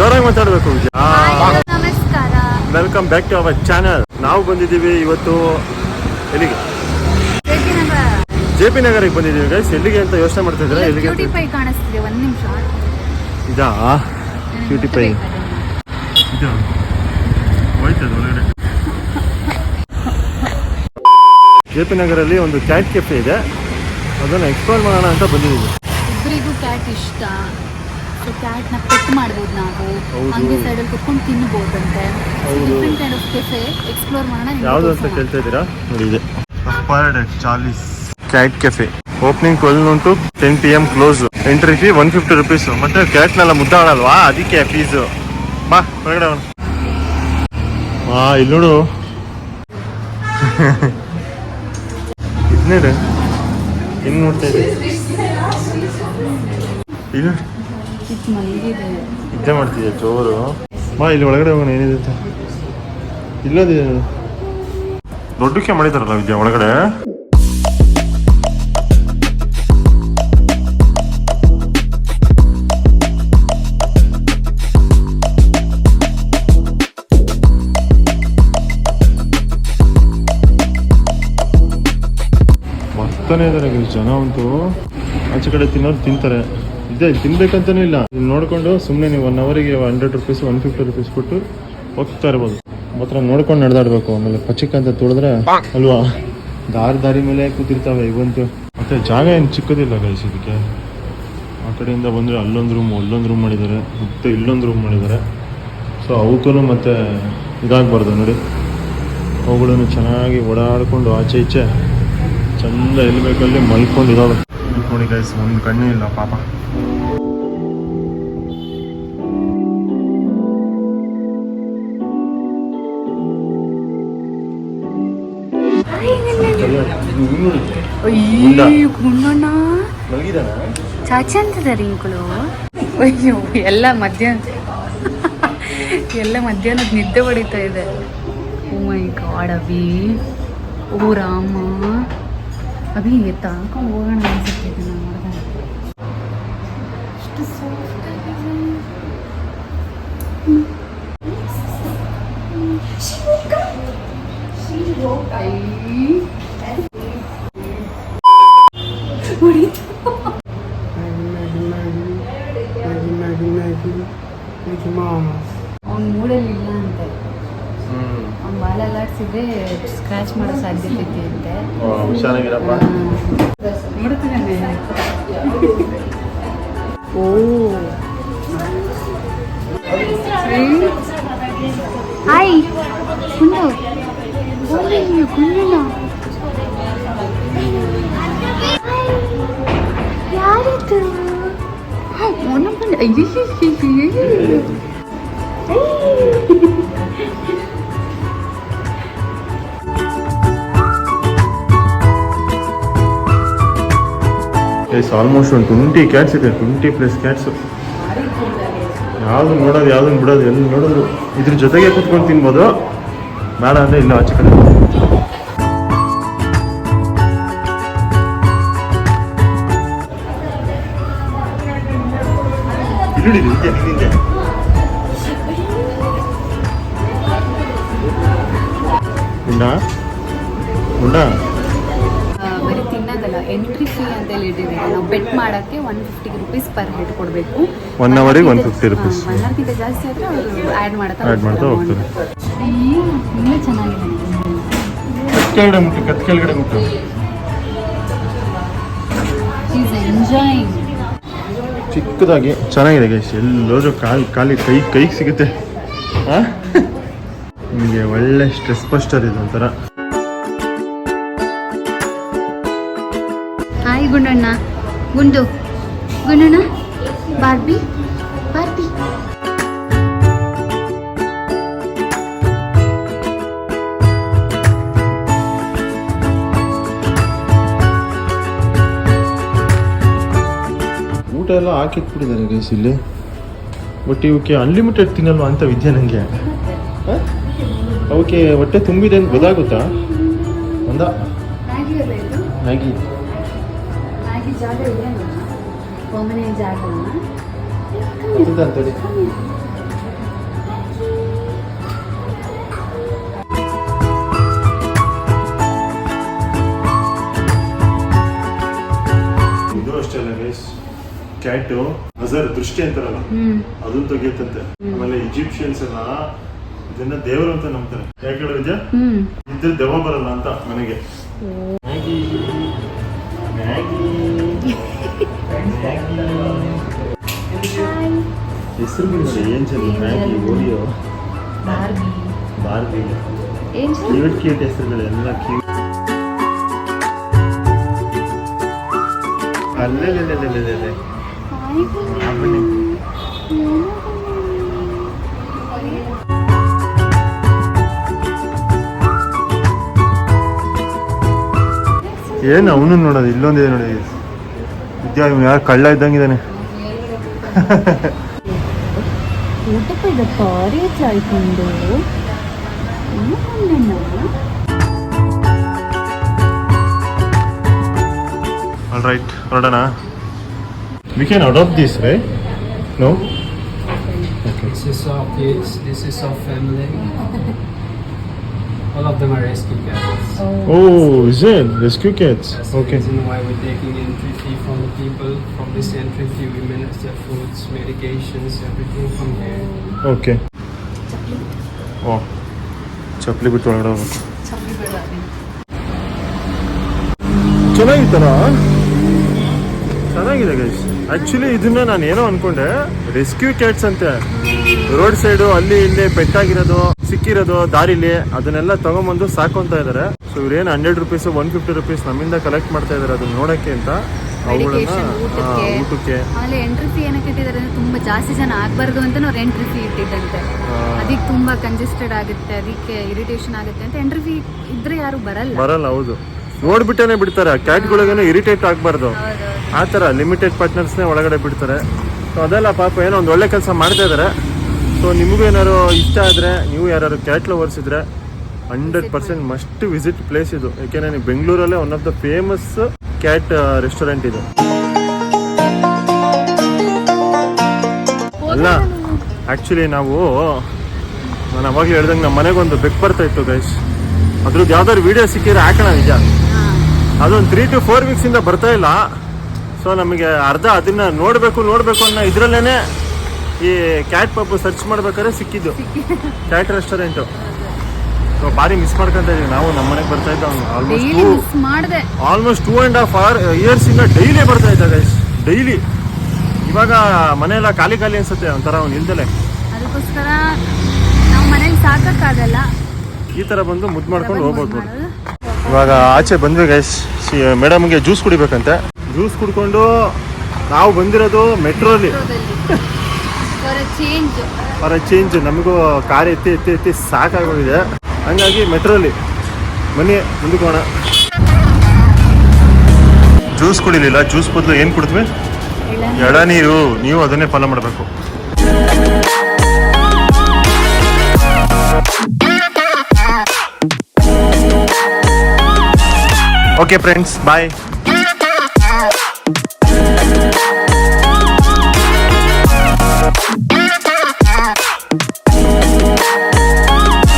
ಜೋರಾಗಿ ಮಾತಾಡ್ಬೇಕು ವಿಜಯ. ನಮಸ್ಕಾರ. Welcome back to our channel ನಾವು ಬಂದಿದ್ದೀವಿ ಇವತ್ತು ಎಲ್ಲಿಗೆ? ಜೆ ಪಿ ನಗರಿಗೆ ಬಂದಿದ್ದೀವಿ ಗೈಸ್ ಎಲ್ಲಿಗೆ ಅಂತ ಯೋಚನೆ ಮಾಡ್ತಾ ಇದ್ದೀರಾ? ಎಲ್ಲಿಗೆ ಕಾಣಿಸ್ತಿದೆ. ಒಂದ್ ನಿಮಿಷ. ಇದಾ? ಕ್ಯೂಟಿ ಪೈ ಇದು? ಹೋಯ್ತದ ಒಳಗಡೆ. ಜೆ ಪಿ ನಗರಲ್ಲಿ ಒಂದು ಕ್ಯಾಟ್ ಕೆಫೆ ಇದೆ. ಅದನ್ನು ಎಕ್ಸ್ಪ್ಲೋರ್ ಮಾಡೋಣ ಅಂತ ಬಂದಿದ್ದೀವಿ. ಇಬ್ಬರಿಗೂ ಕ್ಯಾಟ್ ಇಷ್ಟ. ಸೊ ಕ್ಯಾಟ್ನ ಪೆಟ್ ಮಾಡ್ಬೋದು ನಾವು. ಹಂಗೆ ಸೈಡಲ್ಲಿ ಕುತ್ಕೊಂಡು ತಿನ್ಬೋದಂತೆ. Different kind of cafe explore ಮಾಡೋಣ ಯಾವುದು ಅಂತ. ಕೇಳ್ತಾ ಇದ್ದೀರಾ? ನೋಡಿ ಇದೆ. Charlie's cat cafe opening twelve ಉಂಟು ten P M close entry fee one fifty rupees ಮತ್ತೆ ಕ್ಯಾಟ್ನೆಲ್ಲ ಮುದ್ದಾಡಲ್ವಾ ಅದಕ್ಕೆ ಫೀಸು ಬಾ ಹೊರಗಡೆ ಅವನು ಹಾ ಇಲ್ಲಿ ನೋಡು. ಇದನ್ನೇ? ಹೆಂಗ್ ನೋಡ್ತಾ ಇದೆ ಇಲ್ಲ. ನಿದ್ದೆ ಮಾಡ್ತಿದ್ಯಾ ಚೋರು? ಮಾ, ಇಲ್ಲಿ ಒಳಗಡೆ ಹೋಗೋಣ, ಏನಿದೆ ಅಂತ. ದೊಡ್ಡ ದೊಡ್ಡಕ್ಕೆ ಮಾಡಿದಾರಲ್ಲ ವಿದ್ಯಾ ಒಳಗಡೆ? ಬರ್ತಾನೆ ಇದಾರೆ ಜನ ಅಂತೂ ಆಚೆ ಕಡೆ ತಿನ್ನೋರು ತಿಂತಾರೆ. ಇದೆ, ತಿನ್ಬೇಕಂತಾನೂ ಇಲ್ಲ. ಇಲ್ಲಿ ನೋಡ್ಕೊಂಡು ಸುಮ್ಮನೆ ನೀವು ಒನ್ ಅವರಿಗೆ hundred rupees one fifty rupees ಕೊಟ್ಟು ಹೋಗ್ತಾ ಇರ್ಬೋದು. ಮಾತ್ರ ನೋಡ್ಕೊಂಡು ನಡೆದಾಡ್ಬೇಕು, ಆಮೇಲೆ ಪಚಿಕ್ ಅಂತ ತುಳಿದ್ರೆ ಅಲ್ವಾ? ದಾರಿ ದಾರಿ ಮೇಲೆ ಕೂತಿರ್ತಾವೆ ಇವಂತೂ. ಮತ್ತೆ ಜಾಗ ಏನು ಚಿಕ್ಕದಿಲ್ಲ ಗೈಸ್ ಇದಕ್ಕೆ. ಆ ಕಡೆಯಿಂದ ಬಂದರೆ ಅಲ್ಲೊಂದು ರೂಮ್ ಅಲ್ಲೊಂದು ರೂಮ್ ಮಾಡಿದ್ದಾರೆ. ಮತ್ತೆ ಇಲ್ಲೊಂದು ರೂಮ್ ಮಾಡಿದ್ದಾರೆ. ಸೊ ಅವಕ್ಕೂ ಮತ್ತೆ ಇದಾಗಬಾರ್ದು ನೋಡಿ. ಅವುಗಳನ್ನು ಚೆನ್ನಾಗಿ ಓಡಾಡಿಕೊಂಡು ಆಚೆ ಈಚೆ ಚಂದ ಎಲ್ಲಿ ಬೇಕಲ್ಲಿ ಮಲ್ಕೊಂಡು ಇದಾವೆ. ನೋಡಿ ಗೈಸ್ ಒಂದು ಕಣ್ಣೇ ಇಲ್ಲ ಪಾಪ. ಮಲಗಿದಾನ? ಚಾಚಿ ಅಂತಿದ್ದಾರೆ ಇಂಕಳು. ಅಯ್ಯೋ ಎಲ್ಲ ಮಧ್ಯಾಹ್ನ ಎಲ್ಲ ಮಧ್ಯಾಹ್ನದ ನಿದ್ದೆ ಹೊಡಿತಾ ಇದೆ. Oh my God Abhi. ಓ ರಾಮ. ಅಭಿ ತಾಕೊಂಡು ಹೋಗೋಣ ಅನ್ಸುತ್ತೆ ಇದನ್ನ ನೋಡಿದಾಗ ಎಷ್ಟು. ಹೊಡಿತು. ಅವ್ನ ಮೂಡಲ್ಲಿ ಇಲ್ಲ ಅಂತೆ. ಅವ್ನ ಬಾಲ ಅಲ್ಲಾಡ್ಸಿದ್ರೆ ಸ್ಕ್ರಾಚ್ ಮಾಡೋ ಸಾಧ್ಯತೆ ಇದೆ ಅಂತೆ ಹುಷಾರಾಗಿರಪ್ಪ ನೋಡ್ತಿದ್ದಾನೆ ಓ. ಹಾಯ್. ಕುಂಡು ಓಯ್ಯೋ ಕುಂಡಣ್ಣ ಯಾರಿದು ಮೊನ್ನ ಬಂದ ಅಯ್ಯೋ ಇಟ್ಸ್ ಆಲ್ಮೋಸ್ಟ್ ಒಂದು ಟ್ವೆಂಟಿ ಕ್ಯಾಟ್ಸ್ ಇದೆ ಟ್ವೆಂಟಿ ಪ್ಲಸ್ ಕ್ಯಾಟ್ಸು ಯಾವ್ದು ನೋಡೋದು ಯಾವ್ದನ್ನ ಬಿಡೋದು, ಎಲ್ಲಿ ನೋಡಿದ್ರು. ಇದ್ರ ಜೊತೆಗೆ ಕುತ್ಕೊಂಡು ತಿನ್ಬೋದು. ಬೇಡ ಅಂದರೆ ಇಲ್ಲ ಆಚೆ ಕಡೆ ಇಲ್ಲಿ ಹಿಡಿದು, ಹಿಂದೆ, ಉಂಡ ಉಂಡ ಬರೀ ತಿನ್ನೋದಲ್ಲ. ಎಂಟ್ರಿ ಫೀ ಅಂತ ಹೇಳಿ ಇಟ್ಟಿದ್ದಾರೆ? ನಾವು ಬೆಟ್ ಮಾಡೋಕ್ಕೆ one fifty rupees per head ಕೊಡಬೇಕು. ಒನ್ ಅವರಿಗೆ ಒನ್ 150 ರುಪೀಸ್ ಒನ್ ಅವರ್ಗಿಂತ ಜಾಸ್ತಿ ಆದರೆ ಅವರು ಆ್ಯಡ್ ಮಾಡ್ತಾ ಆ್ಯಡ್ ಮಾಡ್ತಾ ಹೋಗ್ತಾರೆ. ಇನ್ನೂ ಚೆನ್ನಾಗಿದೆ. ಕತ್ ಕೆಳಗಡೆ ಮುಟ್ಟು ಕತ್ ಕೆಳಗಡೆ ಮುಟ್ಟು. ಈಸ್ ಎಂಜಾಯಿಂಗ್ ಚಿಕ್ಕದಾಗಿ ಚೆನ್ನಾಗಿದೆ ಗೈಸ್ ಎಲ್ಲೋದ್ರೂ ಕಾಲು ಕಾಲಿ ಕೈ ಕೈಗೆ ಸಿಗುತ್ತೆ. ನಿಮಗೆ ಒಳ್ಳೆ ಸ್ಟ್ರೆಸ್ ಬಸ್ಟರ್ ಇದು ಒಂಥರ. ಹಾಯ್ ಗುಂಡಣ್ಣ ಗುಂಡು. ಗುಂಡಣ್ಣ ಬಾರ್ಬಿ ಬಾರ್ಬಿ ಊಟ ಎಲ್ಲ ಹಾಕಿಟ್ಬಿಟ್ಟಿದ್ದಾರೆ ಗೈಸ್ ಇಲ್ಲಿ. ಬಟ್ ಇವಕ್ಕೆ ಅನ್ಲಿಮಿಟೆಡ್ ತಿನ್ನಲ್ವಾ ಅಂತ ವಿದ್ಯೆ ನನಗೆ ಅವಕ್ಕೆ ಹೊಟ್ಟೆ ತುಂಬಿದೆ ಅಂತ ಗೊತ್ತಾಗುತ್ತಾ? ಒಂದ. ಮ್ಯಾಗಿ ಇದು? ಅಷ್ಟೇ ಅಲ್ಲ ಗೈಸ್ ಕ್ಯಾಟು ಹಜರ್ ದೃಷ್ಟಿ ಅಂತಾರಲ್ಲ ಅದನ್ನ ತೆಗಿಯತ್ತಂತೆ. ಆಮೇಲೆ ಈಜಿಪ್ಷಿಯನ್ಸ್ ಎಲ್ಲ ಇದನ್ನ ದೇವರು ಅಂತ ನಂಬ್ತಾರೆ. ಯಾಕೆ ಹ್ಮ್. ಇದ್ರೆ ದೆವ್ವ ಬರಲ್ಲ ಅಂತ ಮನೆಗೆ. ಮ್ಯಾಗಿ. ಮ್ಯಾಗಿ. ಹೆಸರು ಚಂದ? ಮ್ಯಾಗಿ ಓಡಿಯೋ ಬಾರ್ಬಿ. ಕ್ಯೂಟ್ ಕ್ಯೂಟ್ ಹೆಸರುಗಳು ಎಲ್ಲ ಕ್ಯೂಟ್. ಅಲ್ಲೇ ಏನು ಅವನು ನೋಡೋದು? ಇಲ್ಲೊಂದಿದೆ ನೋಡಿ. ವಿದ್ಯಾ, ಇವ್ನು ಯಾರು ಕಳ್ಳ ಇದ್ದಂಗಿದ್ದಾನೆ. ಊಟಕ್ಕೆ ಇದು ಭಾರಿ ಆಯ್ಕೊಂಡು ಆಲ್ ರೈಟ್ ಹೊರಡೋಣ. We can adopt this right no This is our kids, this is our family. All of them are rescue cats. Oh is it rescue cats That's the okay reason why we're taking entry fee from the people. From this entry fee, we manage their foods, medications, everything from here. Okay oh ಚಪ್ಪಲಿ ಬಿಟ್ಟು ಒಳಗಡೆ ಹೋಗ್ಬೇಕು ಚೆನ್ನಾಗಿತ್ತಲ್ಲ ಚೆನ್ನಾಗಿದೆ guys actually ಇದನ್ನ ನಾನು ಏನೋ ಅನ್ಕೊಂಡೆ rescue cats ಅಂತೆ. ರೋಡ್ ಸೈಡು ಅಲ್ಲಿ ಇಲ್ಲಿ ಪೆಟ್ಟಾಗಿರೋದು ಸಿಕ್ಕಿರೋದು ದಾರಿಲಿ ಅದನ್ನೆಲ್ಲ ತಗೊಂಬಂದು ಸಾಕೊಂತ ಇದಾರೆ. ಸೊ ಇವ್ರೇನು hundred rupees one fifty rupees ನಮ್ಮಿಂದ ಕಲೆಕ್ಟ್ ಮಾಡ್ತಾ ಇದಾರೆ ಅದನ್ನ ನೋಡಕ್ಕೆ ಅಂತ. ಅವುಗಳನ್ನ ಊಟಕ್ಕೆ. ಆಮೇಲೆ ಎಂಟ್ರಿ ಫೀ ಏನಕ್ಕೆ ಇಟ್ಟಿದ್ದಾರೆ ಅಂದ್ರೆ ತುಂಬಾ ಜಾಸ್ತಿ ಜನ ಆಗ್ಬಾರ್ದು ಅಂತ ಅವ್ರು ಎಂಟ್ರಿ ಫೀ ಇಟ್ಟಿದ್ದಂತೆ. ಅದಕ್ಕೆ ತುಂಬಾ ಕಂಜೆಸ್ಟೆಡ್ ಆಗುತ್ತೆ ಅದಕ್ಕೆ ಇರಿಟೇಷನ್ ಆಗುತ್ತೆ ಅಂತ ಎಂಟ್ರಿ ಫೀ ಇದ್ರೆ ಯಾರು ಬರಲ್ಲ. ಬರಲ್ಲ ಹೌದು. ನೋಡ್ಬಿಟ್ಟೇನೆ ಬಿಡ್ತಾರೆ ಕ್ಯಾಟ್ಗಳಿಗೇನು ಇರಿಟೇಟ್ ಆಗಬಾರ್ದು. ಆ ಥರ ಲಿಮಿಟೆಡ್ ಪಾರ್ಟ್ನರ್ಸ್ನೇ ಒಳಗಡೆ ಬಿಡ್ತಾರೆ. ಸೊ ಅದೆಲ್ಲ ಪಾಪ ಏನೋ ಒಂದು ಒಳ್ಳೆ ಕೆಲಸ ಮಾಡ್ತಾ ಇದ್ದಾರೆ ಸೊ ನಿಮಗೂ ಏನಾದ್ರು ಇಷ್ಟ ಆದರೆ ನೀವು ಯಾರು ಕ್ಯಾಟ್ ಲವರ್ಸ್ ಇದ್ದರೆ hundred percent must visit place ಇದು. ಯಾಕೆಂದರೆ ನೀವು ಬೆಂಗಳೂರಲ್ಲೇ one of the famous cat restaurant ಇದು. ಅಲ್ಲ ಆ್ಯಕ್ಚುಲಿ ನಾವು ನಾನು ಅವಾಗಲೇ ಹೇಳ್ದಂಗೆ ನಮ್ಮ ಮನೆಗೊಂದು ಬೆಕ್ ಬರ್ತಾ ಇತ್ತು ಗೈಸ್ ಅದ್ರದ್ದು ಯಾವ್ದಾದ್ರು ವಿಡಿಯೋ ಸಿಕ್ಕಿದ್ರೆ ಹಾಕೋಣ ನಿಜ. ಅದೊಂದು ತ್ರೀ ಟು ಫೋರ್ ವೀಕ್ಸ್ ಇಂದ ಬರ್ತಾ ಇಲ್ಲ. ಸೊ ನಮಗೆ ಅರ್ಧ ಅದನ್ನ ನೋಡಬೇಕು ನೋಡಬೇಕು ಅನ್ನೋ ಇದ್ರಲ್ಲೇನೆ ಈ ಕ್ಯಾಟ್ ಪಬ್ ಸರ್ಚ್ ಮಾಡ್ಬೇಕಾದ್ರೆ ಸಿಕ್ಕಿದ್ದು. ಕ್ಯಾಟ್ ರೆಸ್ಟೋರೆಂಟು ಸೊ ಭಾರಿ ಮಿಸ್ ಮಾಡ್ಕೊಂತ ಇದೀವಿ. ನಾವು ನಮ್ಮ ಮನೆಗೆ ಬರ್ತಾ ಇದ್ದ almost almost two and half hour years ಇಂದ ಡೈಲಿ ಬರ್ತಾ ಇದ್ದ ಗೈಸ್ ಡೈಲಿ ಇವಾಗ ಮನೆಯೆಲ್ಲ ಖಾಲಿ ಖಾಲಿ ಅನ್ಸುತ್ತೆ ಒಂಥರ ಅವ್ನು ಇಲ್ದಲೆ. ಅದಕ್ಕೋಸ್ಕರ ನಾವು ಮನೇಲಿ ಸಾಕಕ್ಕಾಗಲ್ಲ ಈ ಥರ ಬಂದು ಮುದ್ದು ಮಾಡ್ಕೊಂಡು ಹೋಗ್ಬೋದು ಇವಾಗ ಆಚೆ ಬಂದ್ವಿ ಗೈಸ್ ಮೇಡಮ್ಗೆ ಜ್ಯೂಸ್ ಕುಡಿಬೇಕಂತೆ. ಜ್ಯೂಸ್ ಕುಡ್ಕೊಂಡು ನಾವು ಬಂದಿರೋದು ಮೆಟ್ರೋಲಿ. ಅವರ ಚೇಂಜ್ ನಮಗೂ ಕಾರ್ ಎತ್ತಿ ಎತ್ತಿ ಎತ್ತಿ ಸಾಕಾಗೋಗಿದೆ. ಹಂಗಾಗಿ ಮೆಟ್ರೋಲಿ. ಮನೆ ಮುಂದಕ್ಕೋಣ ಜ್ಯೂಸ್ ಕುಡಿಲಿಲ್ಲ ಜ್ಯೂಸ್ ಬದಲು ಏನು ಕುಡಿದ್ವಿ? ಎಳನೀರು. ನೀವು ಅದನ್ನೇ ಫಾಲೋ ಮಾಡಬೇಕು. Okay friends bye